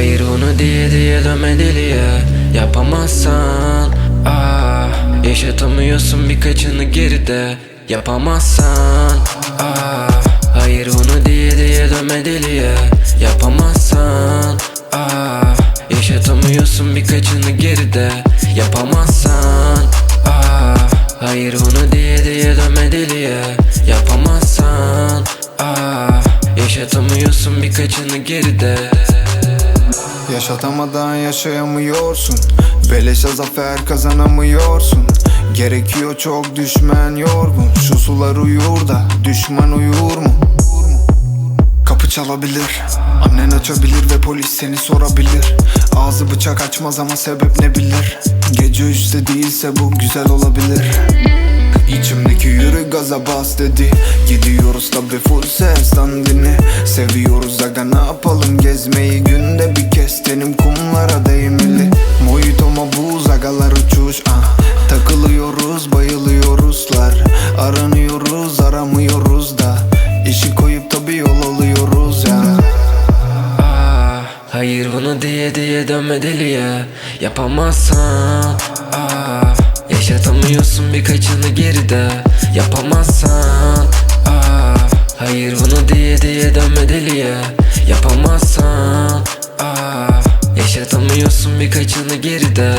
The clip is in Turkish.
onu diye diye dönme deliye Yapamazsan ah Yaşatamıyorsun birkaçını geride. Yapamazsan ah Hayır onu diye diye dönme deliye Yapamazsan ah Yaşatamıyorsun birkaçını geride. Yapamazsan ah Hayır onu diye diye dönme deliye Yapamazsan ah Yaşatamıyorsun birkaçını geride Yaşatamadan yaşayamıyorsun. Beleşe zafer kazanamıyorsun. Gerekiyor çok düşman yorgun. Şu sular uyur da düşman uyur mu? Kapı çalabilir Annen açabilir ve polis seni sorabilir. Ağzı bıçak açmaz ama sebep ne bilir? Gece üstte değilse bu güzel olabilir. İçimdeki yürü gaza bas dedi. Gidiyoruz tabi full ses dandini. Seviyoruz aga ne yapalım? Gezmeyi Günde bir kez tenim kumlara değmeli. Mojito buz agalar uçuş ah. Takılıyoruz bayılıyoruzlar. Aranıyoruz aramıyoruz da. İşi koyup tabi yol alıyoruz ya. Ah, hayır bunu diye diye dönme deliye. Yapamazsan ah, Yaşatamıyorsun birkaçını geride. Yapamazsan ah, Hayır bunu diye diye dönme deliye. Yapamazsan ah, Yaşatamıyorsun birkaçını geride